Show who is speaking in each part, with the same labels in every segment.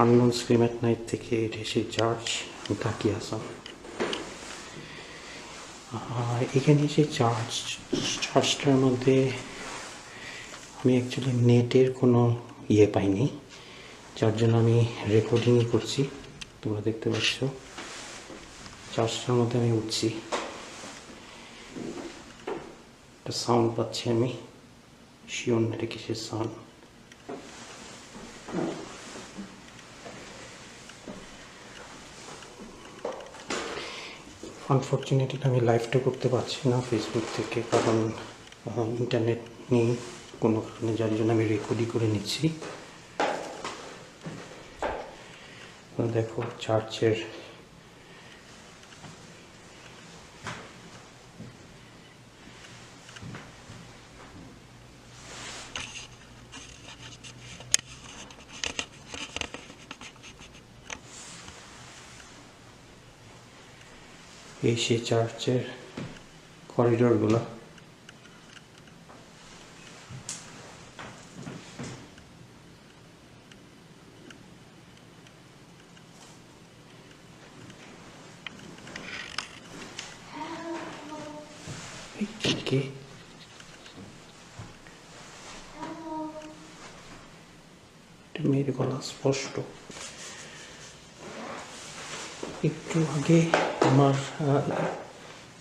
Speaker 1: Unknown scream night থেকে এসে charge তাকি আসাম। এখানে এসে চার্জ চার্জটার মধ্যে আমি অ্যাকচুয়ালি নেটের কোনো ইয়ে পাইনি, যার জন্য আমি রেকর্ডিংই করছি, তোমরা দেখতে পাচ্ছ। চার্জটার মধ্যে আমি উঠছি। একটা সাউন্ড পাচ্ছি আমি শিওর না এটা কিসের সাউন্ড আনফর্চুনেটলি আমি লাইভটা করতে পারছি না ফেসবুক থেকে, কারণ ইন্টারনেট নেই কোনো কারণে, যার জন্য আমি রেকর্ডই করে নিচ্ছি। দেখো চার্চের এই সেই চার্চের করিডোরগুলো। কে মেয়ের গলা স্পষ্ট। একটু আগে আমার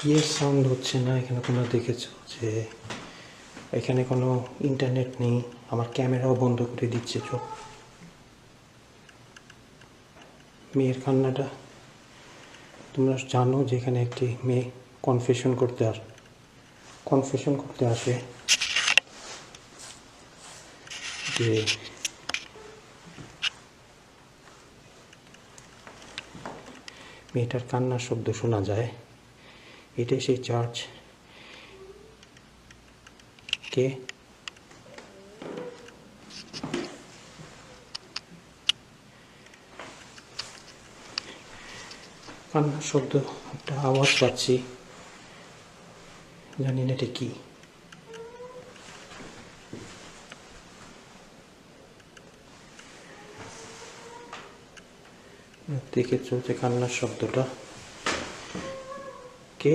Speaker 1: ইয়ের সাউন্ড হচ্ছে না, এখানে তোমরা দেখেছ যে এখানে কোনো ইন্টারনেট নেই, আমার ক্যামেরাও বন্ধ করে দিচ্ছে চোখ মেয়ের কান্নাটা, তোমরা জানো যে এখানে একটি মেয়ে কনফেশন করতে আস কনফেশন করতে আসে যে মেয়েটার কান্নার শব্দ শোনা যায়। এটাই সেই চার্চ। কে? কান্নার শব্দ, একটা আওয়াজ পাচ্ছি। জানি না এটা কি। দেখেছ চলছে কান্নার শব্দটা। কে?